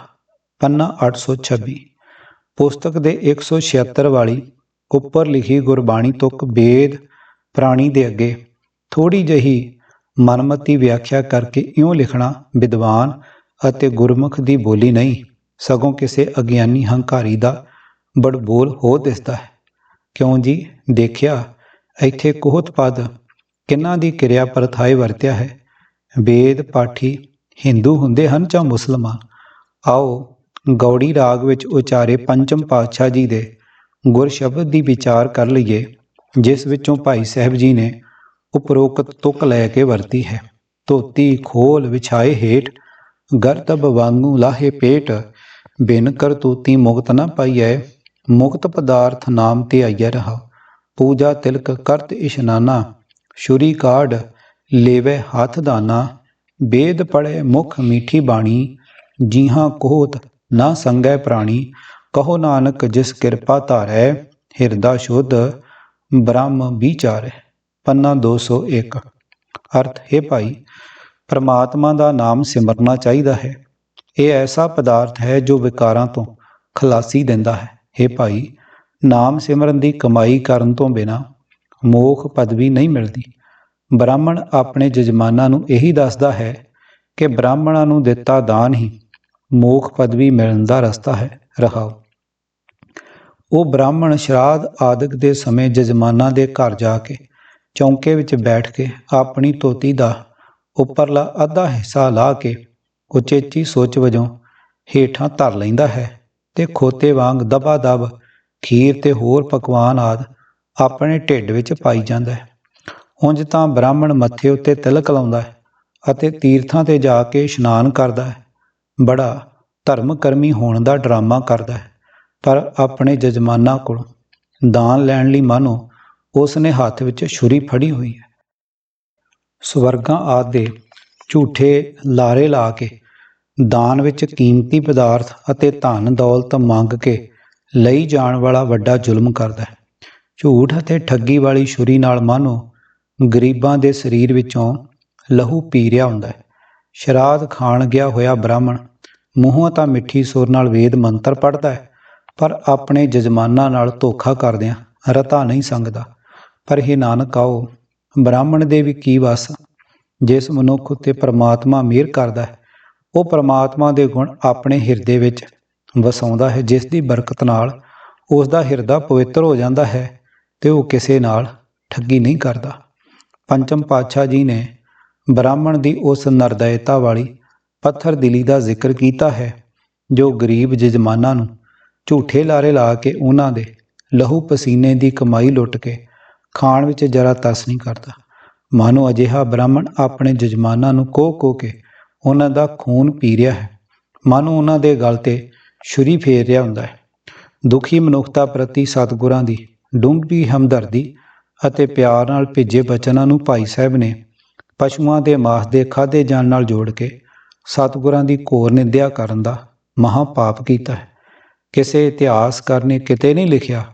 Speaker 1: ਪੰਨਾ 826 ਪੁਸਤਕ ਦੇ 176 ਵਾਲੀ ਉੱਪਰ ਲਿਖੀ ਗੁਰਬਾਣੀ ਤੁਕ ਵੇਦ ਪ੍ਰਾਣੀ ਦੇ ਅੱਗੇ। ਥੋੜੀ ਜਹੀ ਮਨਮਤੀ ਵਿਆਖਿਆ ਕਰਕੇ ਇਉਂ ਲਿਖਣਾ ਵਿਦਵਾਨ ਅਤੇ ਗੁਰਮੁਖ ਦੀ ਬੋਲੀ ਨਹੀਂ, ਸਗੋਂ ਕਿਸੇ ਅਗਿਆਨੀ ਹੰਕਾਰੀ ਦਾ ਬੜਬੋਲ ਹੋ ਦਿਸਦਾ ਹੈ। ਕਿਉਂ ਜੀ? ਦੇਖਿਆ, ਇੱਥੇ ਕੋਹਤ ਪਦ ਕਿੰਨਾਂ ਦੀ ਕਿਰਿਆ ਪਰਥਾਏ ਵਰਤਿਆ ਹੈ? ਵੇਦ ਪਾਠੀ ਹਿੰਦੂ ਹੁੰਦੇ ਹਨ ਜਾਂ ਮੁਸਲਮਾਨ? ਆਓ, ਗੌੜੀ ਰਾਗ ਵਿੱਚ ਉਚਾਰੇ ਪੰਚਮ ਪਾਤਸ਼ਾਹ ਜੀ ਦੇ ਗੁਰ ਸ਼ਬਦ ਦੀ ਵਿਚਾਰ ਕਰ ਲਈਏ, ਜਿਸ ਵਿੱਚੋਂ ਭਾਈ ਸਾਹਿਬ ਜੀ ਨੇ ਉਪਰੋਕਤ ਤੁਕ ਲੈ ਕੇ ਵਰਤੀ ਹੈ। ਧੋਤੀ, ਖੋਲ, ਵਿਛਾਏ ਹੇਠ ਗਰਤਬ ਵਾਂਗੂ ਲਾਹੇ ਪੇਟ, ਬਿਨ ਕਰ ਮੁਕਤ ਨਾ ਪਾਈਐ, ਮੁਕਤ ਪਦਾਰਥ ਨਾਮ ਤੇ ਆਈਐ ਰਹਾ। ਪੂਜਾ ਤਿਲਕ ਕਰਤ ਇਸ਼ਨਾਨਾ ਸ਼ੁਰੀ ਕਾਢ ਲੇਵੇ ਹੱਥ ਦਾਨਾ, ਬੇਦ ਪੜੇ ਮੁਖ ਮੀਠੀ ਬਾਣੀ, ਜੀਹਾਂ ਕੋਤ ਨਾ ਸੰਗੈ ਪ੍ਰਾਣੀ ਕਹੋ ਨਾਨਕ ਜਿਸ ਕਿਰਪਾ ਧਾਰੈ, ਹਿਰਦਾ ਸ਼ੁੱਧ ਬ੍ਰਹਮ ਵਿਚਾਰੈ, ਪੰਨਾ 201 ਅਰਥ, ਹੈ ਭਾਈ, ਪਰਮਾਤਮਾ ਦਾ ਨਾਮ ਸਿਮਰਨਾ ਚਾਹੀਦਾ ਹੈ। ਇਹ ਐਸਾ ਪਦਾਰਥ ਹੈ ਜੋ ਵਿਕਾਰਾਂ ਤੋਂ ਖਲਾਸੀ ਦਿੰਦਾ ਹੈ। हे ਭਾਈ, ਨਾਮ ਸਿਮਰਨ ਦੀ ਕਮਾਈ ਕਰਨ ਤੋਂ ਬਿਨਾ ਮੋਖ ਪਦਵੀ ਨਹੀਂ ਮਿਲਦੀ। ਬ੍ਰਾਹਮਣ ਆਪਣੇ ਜਜਮਾਨਾਂ ਨੂੰ ਇਹੀ ਦੱਸਦਾ ਹੈ ਕਿ ਬ੍ਰਾਹਮਣਾਂ ਨੂੰ ਦਿੱਤਾ ਦਾਨ ਹੀ ਮੋਖ ਪਦਵੀ ਮਿਲਣ ਦਾ ਰਸਤਾ ਹੈ। ਰਹਾਓ ਉਹ ਬ੍ਰਾਹਮਣ ਸ਼ਰਾਧ ਆਦਿਕ ਦੇ ਸਮੇਂ ਜਜਮਾਨਾਂ ਦੇ ਘਰ ਜਾ ਕੇ ਚੌਂਕੇ ਵਿੱਚ ਬੈਠ ਕੇ ਆਪਣੀ ਧੋਤੀ ਦਾ ਉੱਪਰਲਾ ਅੱਧਾ ਹਿੱਸਾ ਲਾ ਕੇ ਉਚੇਚੀ ਸੋਚ ਵਜੋਂ ਹੇਠਾਂ ਧਰ ਲੈਂਦਾ ਹੈ ਤੇ ਖੋਤੇ ਵਾਂਗ ਦਬਾ ਦਬ ਖੀਰ ਤੇ ਹੋਰ ਪਕਵਾਨ ਆਦ ਆਪਣੇ ਢਿੱਡ ਵਿੱਚ ਪਾਈ ਜਾਂਦਾ ਹੈ। ਉਂਝ ਤਾਂ ਬ੍ਰਾਹਮਣ ਮੱਥੇ ਉੱਤੇ ਤਿਲਕ ਲਾਉਂਦਾ ਹੈ ਅਤੇ ਤੀਰਥਾਂ ਤੇ ਜਾ ਕੇ ਇਸ਼ਨਾਨ ਕਰਦਾ ਹੈ। ਬੜਾ ਧਰਮ ਕਰਮੀ ਹੋਣ ਦਾ ਡਰਾਮਾ ਕਰਦਾ ਹੈ, ਪਰ ਆਪਣੇ ਜਜਮਾਨਾਂ ਕੋਲੋਂ ਦਾਨ ਲੈਣ ਲਈ ਮਾਨੋ ਉਸ ਨੇ ਹੱਥ ਵਿੱਚ ਛੁਰੀ ਫੜੀ ਹੋਈ ਹੈ। ਸਵਰਗਾਂ ਆਦਿ ਦੇ ਝੂਠੇ ਲਾਰੇ ਲਾ ਕੇ ਦਾਨ ਵਿੱਚ ਕੀਮਤੀ ਪਦਾਰਥ ਅਤੇ ਧਨ ਦੌਲਤ ਮੰਗ ਕੇ ਲਈ ਜਾਣ ਵਾਲਾ ਵੱਡਾ ਜ਼ੁਲਮ ਕਰਦਾ ਹੈ। ਝੂਠ ਅਤੇ ਠੱਗੀ ਵਾਲੀ ਛੁਰੀ ਨਾਲ ਮਾਨੋ ਗਰੀਬਾਂ ਦੇ ਸਰੀਰ ਵਿੱਚੋਂ ਲਹੂ ਪੀ ਰਿਹਾ ਹੁੰਦਾ ਹੈ। ਸ਼ਰਾਧ ਖਾਣ ਗਿਆ ਹੋਇਆ ਬ੍ਰਾਹਮਣ ਮੂੰਹੋਂ ਤਾਂ ਮਿੱਠੀ ਸੁਰ ਨਾਲ ਵੇਦ ਮੰਤਰ ਪੜ੍ਹਦਾ ਹੈ, ਪਰ ਆਪਣੇ ਜਜਮਾਨਾਂ ਨਾਲ ਧੋਖਾ ਕਰਦਿਆਂ ਰਤਾ ਨਹੀਂ ਸੰਗਦਾ ਪਰ ਇਹ ਨਾਨਕ ਆਓ, ਬ੍ਰਾਹਮਣ ਦੇ ਵੀ ਕੀ ਵਸ? ਜਿਸ ਮਨੁੱਖ ਉਤੇ ਪ੍ਰਮਾਤਮਾ ਮਿਹਰ ਕਰਦਾ ਹੈ, ਉਹ ਪ੍ਰਮਾਤਮਾ ਦੇ ਗੁਣ ਆਪਣੇ ਹਿਰਦੇ ਵਿੱਚ ਵਸਾਉਂਦਾ ਹੈ, ਜਿਸ ਦੀ ਬਰਕਤ ਨਾਲ ਉਸ ਦਾ ਹਿਰਦਾ ਪਵਿੱਤਰ ਹੋ ਜਾਂਦਾ ਹੈ ਤੇ ਉਹ ਕਿਸੇ ਨਾਲ ਠੱਗੀ ਨਹੀਂ ਕਰਦਾ। ਪੰਚਮ ਪਾਤਸ਼ਾਹ ਜੀ ਨੇ ਬ੍ਰਾਹਮਣ ਦੀ ਉਸ ਨਰਦਇਤਾ ਵਾਲੀ ਪੱਥਰ ਦਿਲੀ ਦਾ ਜ਼ਿਕਰ ਕੀਤਾ ਹੈ, ਜੋ ਗਰੀਬ ਜਜਮਾਨਾਂ ਨੂੰ ਝੂਠੇ ਲਾਰੇ ਲਾ ਕੇ ਉਹਨਾਂ ਦੇ ਲਹੂ ਪਸੀਨੇ ਦੀ ਕਮਾਈ ਲੁੱਟ ਕੇ ਖਾਣ ਵਿੱਚ ਜਰਾ ਤਸ ਨਹੀਂ ਕਰਦਾ। ਮਾਨੋ ਅਜਿਹਾ ਬ੍ਰਾਹਮਣ ਆਪਣੇ ਜਜਮਾਨਾਂ ਨੂੰ ਕੋਹ ਕੋਹ ਕੇ ਉਹਨਾਂ ਦਾ ਖੂਨ ਪੀ ਰਿਹਾ ਹੈ। ਮਾਨੋ ਉਹਨਾਂ ਦੇ ਗਲ ਤੇ ਛੁਰੀ ਫੇਰ ਰਿਹਾ ਹੁੰਦਾ ਹੈ। ਦੁਖੀ ਮਨੁੱਖਤਾ ਪ੍ਰਤੀ ਸਤਿਗੁਰਾਂ ਦੀ ਡੂੰਘੀ ਹਮਦਰਦੀ ਅਤੇ ਪਿਆਰ ਨਾਲ ਭੇਜੇ ਬਚਨਾਂ ਨੂੰ ਭਾਈ ਸਾਹਿਬ ਨੇ ਪਸ਼ੂਆਂ ਦੇ ਮਾਸ ਦੇ ਖਾਦੇ ਜਾਣ ਨਾਲ ਜੋੜ ਕੇ ਸਤਿਗੁਰਾਂ ਦੀ ਘੋਰ ਨਿੰਦਿਆ ਕਰਨ ਦਾ ਮਹਾ ਪਾਪ ਕੀਤਾ ਹੈ। ਕਿਸੇ ਇਤਿਹਾਸਕਾਰ ਨੇ ਕਿਤੇ ਨਹੀਂ ਲਿਖਿਆ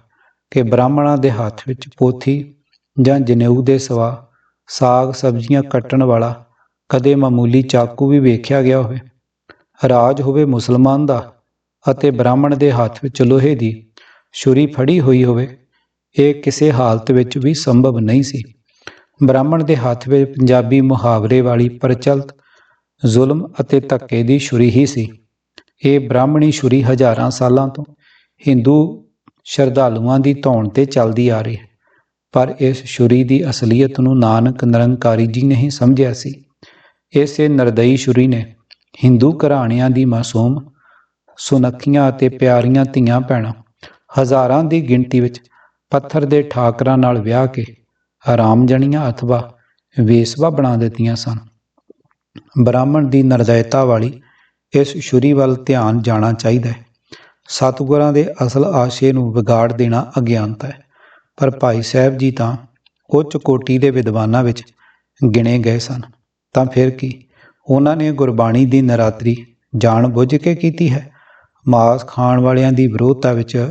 Speaker 1: ਕਿ ਬ੍ਰਾਹਮਣਾਂ ਦੇ ਹੱਥ ਵਿੱਚ ਪੋਥੀ ਜਾਂ ਜਨੇਊ ਦੇ ਸਵਾ ਸਾਗ ਸਬਜ਼ੀਆਂ ਕੱਟਣ ਵਾਲਾ ਕਦੇ ਮਾਮੂਲੀ ਚਾਕੂ ਵੀ ਵੇਖਿਆ ਗਿਆ ਹੋਵੇ। ਰਾਜ ਹੋਵੇ ਮੁਸਲਮਾਨ ਦਾ ਅਤੇ ਬ੍ਰਾਹਮਣ ਦੇ ਹੱਥ ਵਿੱਚ ਲੋਹੇ ਦੀ ਛੁਰੀ ਫੜੀ ਹੋਈ ਹੋਵੇ, ਇਹ ਕਿਸੇ ਹਾਲਤ ਵਿੱਚ ਵੀ ਸੰਭਵ ਨਹੀਂ ਸੀ। ਬ੍ਰਾਹਮਣ ਦੇ ਹੱਥ ਵਿੱਚ ਪੰਜਾਬੀ ਮੁਹਾਵਰੇ ਵਾਲੀ ਪ੍ਰਚਲਿਤ ਜ਼ੁਲਮ ਅਤੇ ਧੱਕੇ ਦੀ ਛੁਰੀ ਹੀ ਸੀ। ਇਹ ਬ੍ਰਾਹਮਣੀ ਛੁਰੀ ਹਜ਼ਾਰਾਂ ਸਾਲਾਂ ਤੋਂ ਹਿੰਦੂ ਸ਼ਰਧਾਲੂਆਂ ਦੀ ਧੌਣ ਤੇ ਚੱਲਦੀ ਆ ਰਹੀ ਹੈ ਪਰ ਇਸ ਛੁਰੀ ਦੀ ਅਸਲੀਅਤ ਨੂੰ ਨਾਨਕ ਨਿਰੰਕਾਰੀ ਜੀ ਨੇ ਹੀ ਸਮਝਿਆ ਸੀ। ਇਸੇ ਨਰਦਈ ਛੁਰੀ ਨੇ ਹਿੰਦੂ ਘਰਾਣਿਆਂ ਦੀ ਮਾਸੂਮ, ਸੁਨੱਖੀਆਂ ਅਤੇ ਪਿਆਰੀਆਂ ਧੀਆਂ ਭੈਣਾਂ ਹਜ਼ਾਰਾਂ ਦੀ ਗਿਣਤੀ ਵਿੱਚ ਪੱਥਰ ਦੇ ਠਾਕਰਾਂ ਨਾਲ ਵਿਆਹ ਕੇ ਆਰਾਮ ਜਣੀਆਂ ਅਥਵਾ ਵੇਸਵਾ ਬਣਾ ਦਿੱਤੀਆਂ ਸਨ। ਬ੍ਰਾਹਮਣ ਦੀ ਨਰਦਇਤਾ ਵਾਲੀ ਇਸ ਛੁਰੀ ਵੱਲ ਧਿਆਨ ਜਾਣਾ ਚਾਹੀਦਾ ਹੈ। ਸਤਿਗੁਰਾਂ ਦੇ ਅਸਲ ਆਸ਼ੇ ਨੂੰ ਵਿਗਾੜ ਦੇਣਾ ਅਗਿਆਨਤਾ ਹੈ। ਪਰ ਭਾਈ ਸਾਹਿਬ ਜੀ ਤਾਂ ਉੱਚ ਕੋਟੀ ਦੇ ਵਿਦਵਾਨਾਂ ਵਿੱਚ ਗਿਣੇ ਗਏ ਸਨ। ਤਾਂ ਫਿਰ ਕੀ? ਉਹਨਾਂ ਨੇ ਗੁਰਬਾਣੀ ਦੀ ਨਰਾਤਰੀ ਜਾਣ ਬੁੱਝ ਕੇ ਕੀਤੀ ਹੈ? ਮਾਸ ਖਾਣ ਵਾਲਿਆਂ ਦੀ ਵਿਰੋਧਤਾ ਵਿੱਚ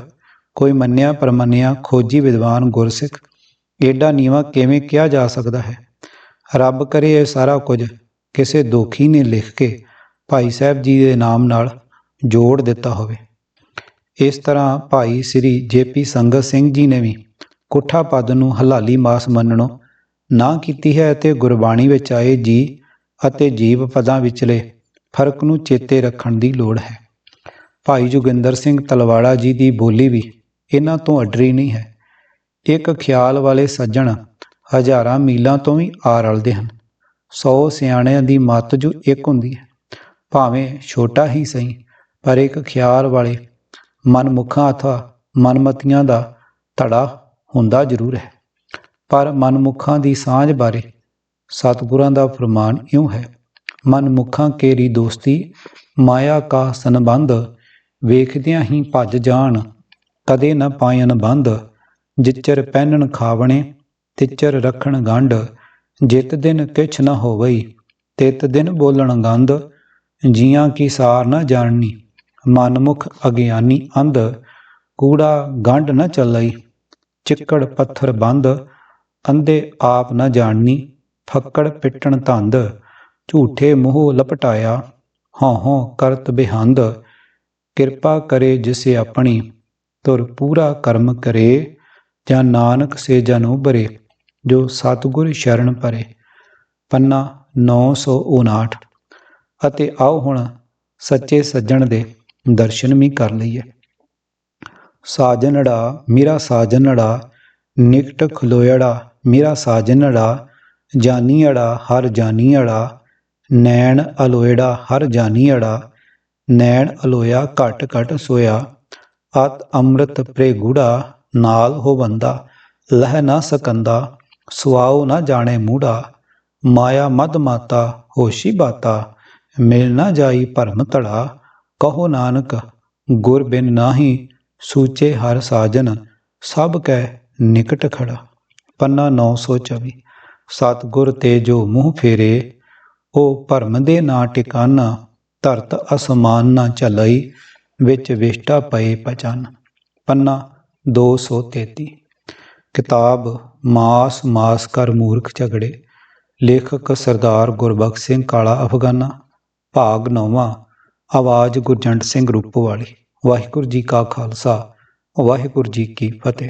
Speaker 1: ਕੋਈ ਮੰਨਿਆ ਪਰਮੰਨਿਆ ਖੋਜੀ ਵਿਦਵਾਨ ਗੁਰਸਿੱਖ, ਏਡਾ ਨੀਵਾ ਕਿਵੇਂ ਕਿਹਾ ਜਾ ਸਕਦਾ ਹੈ? ਰੱਬ ਕਰੇ ਇਹ ਸਾਰਾ ਕੁਝ ਕਿਸੇ ਦੋਖੀ ਨੇ ਲਿਖ ਕੇ ਭਾਈ ਸਾਹਿਬ ਜੀ ਦੇ ਨਾਮ ਨਾਲ ਜੋੜ ਦਿੱਤਾ ਹੋਵੇ। ਇਸ ਤਰ੍ਹਾਂ ਭਾਈ ਸ੍ਰੀ ਜੇਪੀ ਸੰਗਤ ਸਿੰਘ ਜੀ ਨੇ ਵੀ ਕੁੱਠਾ ਪਦ ਨੂੰ ਹਲਾਲੀ ਮਾਸ ਮੰਨਣੋਂ ਨਾ ਕੀਤੀ ਹੈ ਅਤੇ ਗੁਰਬਾਣੀ ਵਿੱਚ ਆਏ ਜੀ ਅਤੇ ਜੀਵ ਪਦਾਂ ਵਿਚਲੇ ਫ਼ਰਕ ਨੂੰ ਚੇਤੇ ਰੱਖਣ ਦੀ ਲੋੜ ਹੈ। ਭਾਈ ਜੋਗਿੰਦਰ ਸਿੰਘ ਤਲਵਾੜਾ ਜੀ ਦੀ ਬੋਲੀ ਵੀ ਇਹਨਾਂ ਤੋਂ ਅਡਰੀ ਨਹੀਂ ਹੈ। ਇੱਕ ਖਿਆਲ ਵਾਲੇ ਸੱਜਣ ਹਜ਼ਾਰਾਂ ਮੀਲਾਂ ਤੋਂ ਵੀ ਆ ਰਲਦੇ ਹਨ। ਸੌ ਸਿਆਣਿਆਂ ਦੀ ਮੱਤ ਜੋ ਇੱਕ ਹੁੰਦੀ ਹੈ। ਭਾਵੇਂ ਛੋਟਾ ਹੀ ਸਹੀ, ਪਰ ਇੱਕ ਖਿਆਲ ਵਾਲੇ, ਮਨਮੁਖਾਂ ਅਥਵਾ ਮਨਮਤੀਆਂ ਦਾ ਧੜਾ ਹੁੰਦਾ ਜ਼ਰੂਰ ਹੈ। ਪਰ ਮਨਮੁਖਾਂ ਦੀ ਸਾਂਝ ਬਾਰੇ ਸਤਿਗੁਰਾਂ ਦਾ ਫਰਮਾਨ ਇਉਂ ਹੈ, ਮਨਮੁਖਾਂ ਕੇਰੀ ਦੋਸਤੀ, ਮਾਇਆ ਕਾ ਸੰਬੰਧ, ਵੇਖਦਿਆਂ ਹੀ ਭੱਜ ਜਾਣ, ਕਦੇ ਨਾ ਪਾਇਨ ਬੰਧ ਜਿਚਰ ਪਹਿਨਣ ਖਾਵਣੇ, ਤਿਚਰ ਰੱਖਣ ਗੰਢ ਜਿਤ ਦਿਨ ਕਿਛ ਨ ਹੋਵਈ, ਤਿਤ ਦਿਨ ਬੋਲਣ ਗੰਧ, ਜੀਆਂ ਕੀ ਸਾਰ ਨ ਜਾਣਨੀ, ਮਨਮੁਖ ਅਗਿਆਨੀ ਅੰਧ, ਕੂੜਾ ਗੰਢ ਨ ਚੱਲਈ, ਚਿੱਕੜ ਪੱਥਰ ਬੰਦ ਅੰਧੇ ਆਪ ਨ ਜਾਣਨੀ, ਫੱਕੜ ਪਿੱਟਣ ਧੰਦ, ਝੂਠੇ ਮੂੰਹ ਲਪਟਾਇਆ ਹਉ ਹਉ ਕਰਤ ਬਿਹੰਦ, ਕਿਰਪਾ ਕਰੇ ਜਿਸੇ ਆਪਣੀ, ਤੁਰ ਪੂਰਾ ਕਰਮ ਕਰੇ, ਜਾਂ ਨਾਨਕ ਸੇ ਜਨ ਬਰੇ। ਜੋ ਸਤਿਗੁਰ ਸ਼ਰਨ ਪਰੇ ਪੰਨਾ 959 ਅਤੇ ਆਓ ਹੁਣ ਸੱਚੇ ਸੱਜਣ ਦੇ ਦਰਸ਼ਨ ਵੀ ਕਰ ਲਈਏ। ਸਾਜਨੜਾ ਮੇਰਾ ਸਾਜਨੜਾ, ਨਿਕਟ ਖਲੋਇੜਾ ਮੇਰਾ ਸਾਜਨੜਾ ਜਾਨੀੜਾ ਹਰ ਜਾਨੀੜਾ ਨੈਣ ਅਲੋਇੜਾ ਹਰ ਜਾਨੀੜਾ ਨੈਣ ਅਲੋਇਆ ਘਟ ਘਟ ਸੋਇਆ, ਅਤ ਅੰਮ੍ਰਿਤ ਪ੍ਰੇਗੂੜਾ ਨਾਲ ਹੋ ਬੰਦਾ, ਲਹਿ ਨਾ ਸਕੰਦਾ। ਸੁਆਉ ਨਾ ਜਾਣੇ ਮੂੜਾ, ਮਾਇਆ ਮਦ ਮਾਤਾ ਹੋਸ਼ੀ ਬਾਤਾ, ਮਿਲ ਨਾ ਜਾਈ ਭਰਮ ਧੜਾ, ਕਹੋ ਨਾਨਕ, ਗੁਰ ਬਿਨ ਨਾਹੀ ਸੂਚੇ ਹਰ ਸਾਜਨ, ਸਭ ਕੈ ਨਿਕਟ ਖੜਾ। ਪੰਨਾ 924 ਸਤਿਗੁਰ ਤੇ ਜੋ ਮੂੰਹ ਫੇਰੇ ਉਹ ਭਰਮ ਦੇ ਨਾ ਟਿਕਾਨਾ, ਧਰਤ ਅਸਮਾਨ ਨਾ ਚਲਈ ਵਿੱਚ ਵਿਸ਼ਟਾ ਪਏ ਪਚਨ ਪੰਨਾ 233 ਕਿਤਾਬ ਮਾਸ ਮਾਸ ਕਰ ਮੂਰਖ ਝਗੜੇ, ਲੇਖਕ ਸਰਦਾਰ ਗੁਰਬਖਸ਼ ਸਿੰਘ ਕਾਲਾ ਅਫਗਾਨਾ, ਭਾਗ ਨੌਵਾਂ, ਆਵਾਜ਼ ਗੁਰਜੰਟ ਸਿੰਘ ਰੂਪੋਵਾਲੀ। ਵਾਹਿਗੁਰੂ ਜੀ ਕਾ ਖਾਲਸਾ, ਵਾਹਿਗੁਰੂ ਜੀ ਕੀ ਫਤਿਹ।